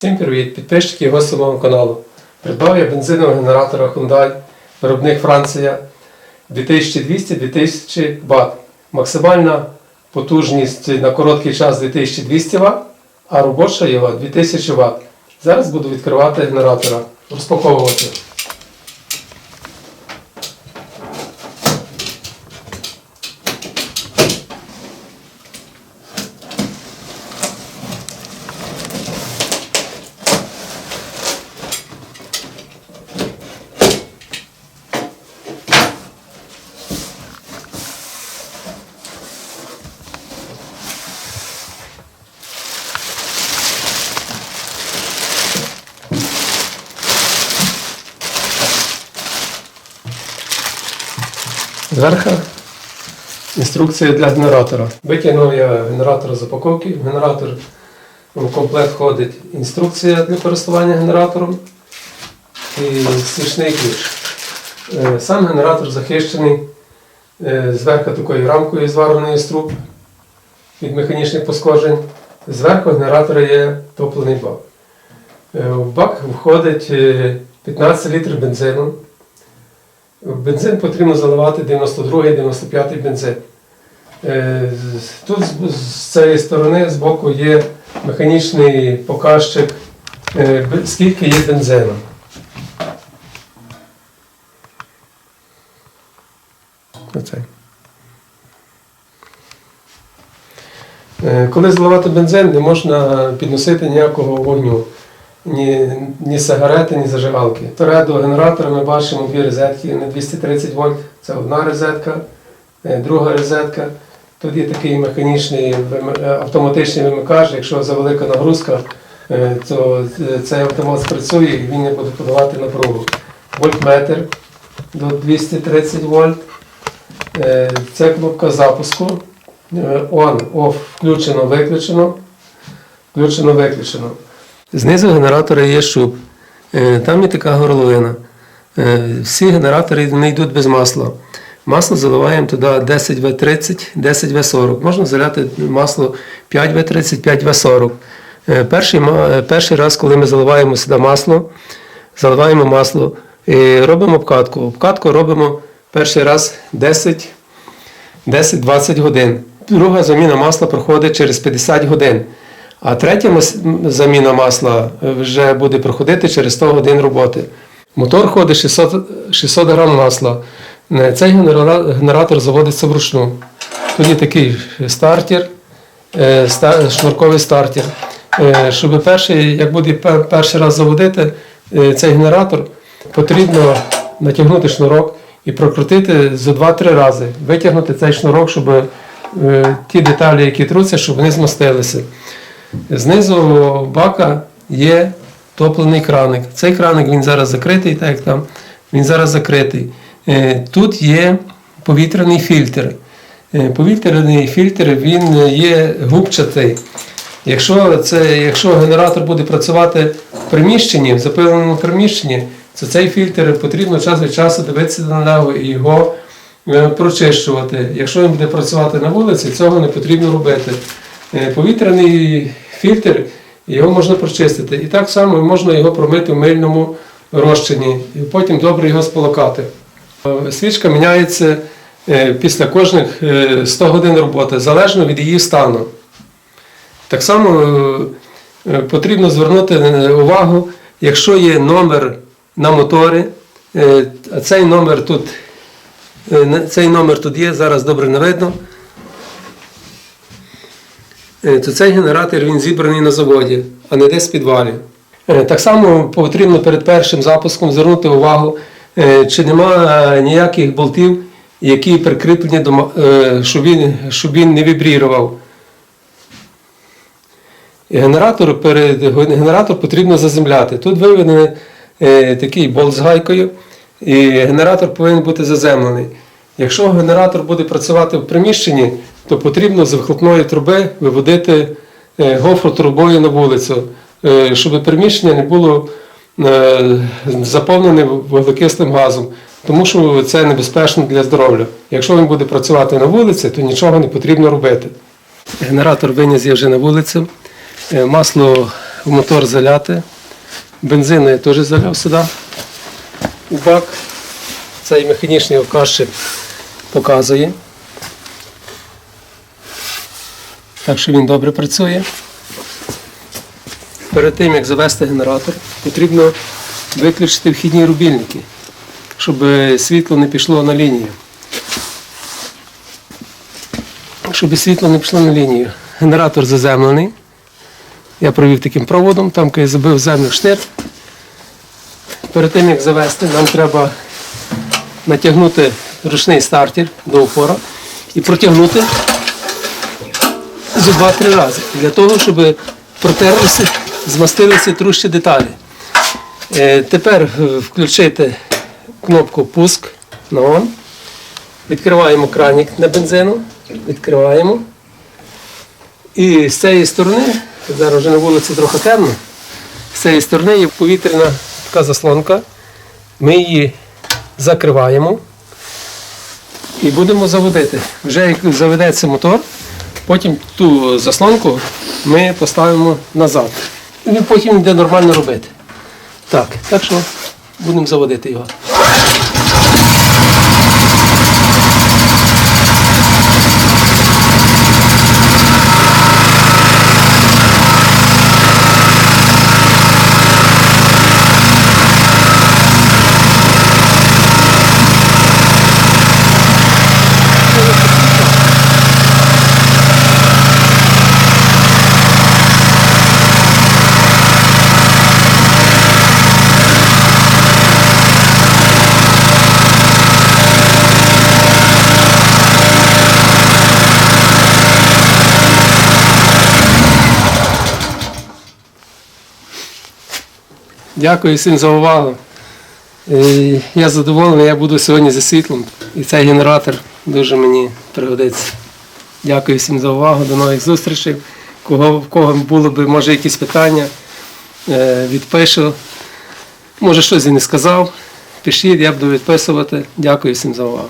Всім привіт, підписчики його гості каналу. Придбав я бензинового генератора Hyundai, виробник Франція 2200-2000 Вт. Максимальна потужність на короткий час 2200 Вт, а робоча його 2000 Вт. Зараз буду відкривати генератора, розпаковувати. Зверху інструкція для генератора. Витягнув я генератор з упаковки. В генератор в комплект входить інструкція для користування генератором і свічний ключ. Е, Сам генератор захищений е, зверху такою рамкою звареної труб від механічних пошкоджень. Зверху генератора є топлений бак. Е, В бак входить е, 15 літрів бензину. Бензин потрібно заливати 92-95 бензин. Е, Тут з- з цієї сторони збоку є механічний показчик, е, скільки є бензину. Оцей. Е, Коли заливати бензин, не можна підносити ніякого вогню. Ні, ні сигарети, ні зажигалки. Впереду генератора ми бачимо дві розетки на 230 вольт. Це одна розетка, е, друга розетка. Тут є такий механічний е, автоматичний вимикач. Якщо завелика нагрузка, е, то цей автомат спрацює і він не буде подавати напругу. Вольтметр до 230 вольт. Це кнопка запуску. On, off, включено, виключено. Знизу генератора є шуб. Е, Там є така горловина. Е, Всі генератори не йдуть без масла. Масло заливаємо туди 10В30, 10В40. Можна заляти масло 5В30, 5В40. Е, Перший, перший раз, коли ми заливаємо сюди масло, заливаємо масло і робимо обкатку. Обкатку робимо перший раз 10-20 годин. Друга заміна масла проходить через 50 годин. А третя заміна масла е, вже буде проходити через 100 годин роботи. Мотор ходить 600, 600 грам масла. Цей генератор заводиться вручну. Є такий стартер, е, шнурковий стартер. Е, Щоб перший, як буде перший раз заводити цей генератор, потрібно натягнути шнурок і прокрутити за 2-3 рази. Витягнути цей шнурок, щоб ті деталі, які труться, щоб вони змастилися. Знизу бака є топлений краник. Цей краник він зараз закритий, так як там, він зараз закритий. Е, Тут є повітряний фільтр. Е, Повітряний фільтр він є губчатий. Якщо, це, якщо генератор буде працювати в приміщенні, в запиленому приміщенні, то цей фільтр потрібно час від часу дивитися на нього і його е, прочищувати. Якщо він буде працювати на вулиці, цього не потрібно робити. Е, Повітряний фільтр, його можна прочистити. І так само можна його промити в мильному розчині, і потім добре його сполокати. Е, Свічка міняється е, після кожних е, 100 годин роботи, залежно від її стану. Так само потрібно звернути увагу, якщо є номер на моторі, а цей номер тут, цей номер тут є, зараз добре не видно. Е, то цей генератор він зібраний на заводі, а не десь в підвалі. Е, Так само потрібно перед першим запуском звернути увагу, е, чи немає ніяких болтів, які прикріплені до щоб він, щоб він не вібрірував. Генератор, перед, генератор потрібно заземляти. Тут виведений такий болт з гайкою, і генератор повинен бути заземлений. Якщо генератор буде працювати в приміщенні, то потрібно з вихлопної труби виводити е, гофру трубою на вулицю, е, щоб приміщення не було е, заповнене вуглекислим газом, тому що це небезпечно для здоров'я. Якщо він буде працювати на вулиці, то нічого не потрібно робити. Генератор виніс я вже на вулицю. Масло в мотор заляти. Бензину я теж заляв сюди. У бак. Цей механічний оказчик показує. Так що він добре працює. Перед тим, як завести генератор, потрібно виключити вхідні рубільники, щоб світло не пішло на лінію. Щоб світло не пішло на лінію. Генератор заземлений. Я провів таким проводом, там я забив землю штир. Перед тим, як завести, нам треба натягнути ручний стартер до упора і протягнути зо два-три рази. Для того, щоб протерлися, змастилися трущі деталі. Е, Тепер е, включити кнопку пуск на он. Відкриваємо кранік на бензину. Відкриваємо. І з цієї сторони, зараз вже на вулиці трохи темно, з цієї сторони є повітряна така заслонка. Ми її закриваємо і будемо заводити. Вже як заведеться мотор, потім ту заслонку ми поставимо назад. І потім йде нормально робити. Так, так що будемо заводити його. Дякую всім за увагу. Е, Я задоволений, я буду сьогодні за світлом. І цей генератор дуже мені пригодиться. Дякую всім за увагу, до нових зустрічей. Кого, в кого було б, може, якісь питання, е, відпишу. Може, щось я не сказав. Пишіть, я буду відписувати. Дякую всім за увагу.